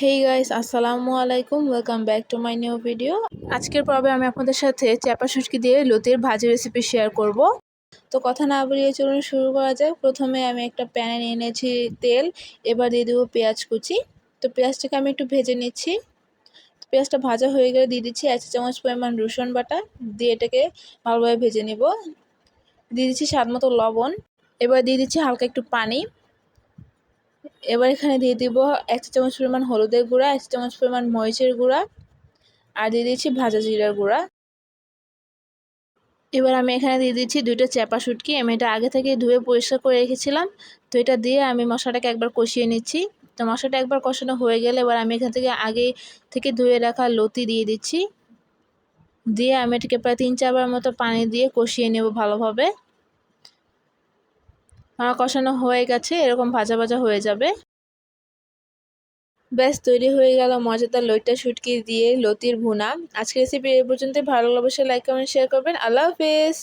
হেই guys আসসালামু আলাইকুম welcome back to my new video আজকের পর্বে আমি আপনাদের সাথে চাপা শুটকি দিয়ে লতির ভাজি রেসিপি শেয়ার করব। তো কথা না বলিয়ে চলুন শুরু করা যাক। প্রথমে আমি একটা প্যানে নিয়েছি তেল, এবার দিয়ে দেবো পেঁয়াজ কুচি। তো পেঁয়াজটাকে আমি একটু ভেজে নিচ্ছি। পেঁয়াজটা ভাজা হয়ে গেলে দিয়ে দিচ্ছি এক চামচ পরিমাণ রসুন বাটা। দিয়ে এটাকে ভালোভাবে ভেজে নিব। দিয়ে দিচ্ছি স্বাদ মতো লবণ। এবার দিয়ে দিচ্ছি হালকা একটু পানি। এবার এখানে দিয়ে দিব এক চামচ পরিমাণ হলুদের গুঁড়া, এক চামচ পরিমাণ মরিচের গুঁড়া, আর দিয়ে দিচ্ছি ভাজা জিরার গুঁড়া। এবার আমি এখানে দিয়ে দিচ্ছি দুইটা চ্যাপা শুটকি। আমি এটা আগে থেকে ধুয়ে পরিষ্কার করে রেখেছিলাম। তো এটা দিয়ে আমি মশলাটাকে একবার কষিয়ে নিচ্ছি। তো মশলাটা একবার কষানো হয়ে গেলে এবার আমি এখান থেকে আগে থেকে ধুয়ে রাখা লতি দিয়ে দিচ্ছি। দিয়ে আমি এটাকে প্রায় তিন চারবার মতো পানি দিয়ে কষিয়ে নেব ভালোভাবে। কষানো হয়ে গেছে, এরকম ভাজা ভাজা হয়ে যাবে। ব্যাস, তৈরি হয়ে গেল মজাদার লইটা শুটকি দিয়ে লতির ভুনা। আজকে রেসিপি এ পর্যন্ত ভালো অবশ্যই লাইক কমেন্ট শেয়ার করবেন। আল্লাহ হাফেজ!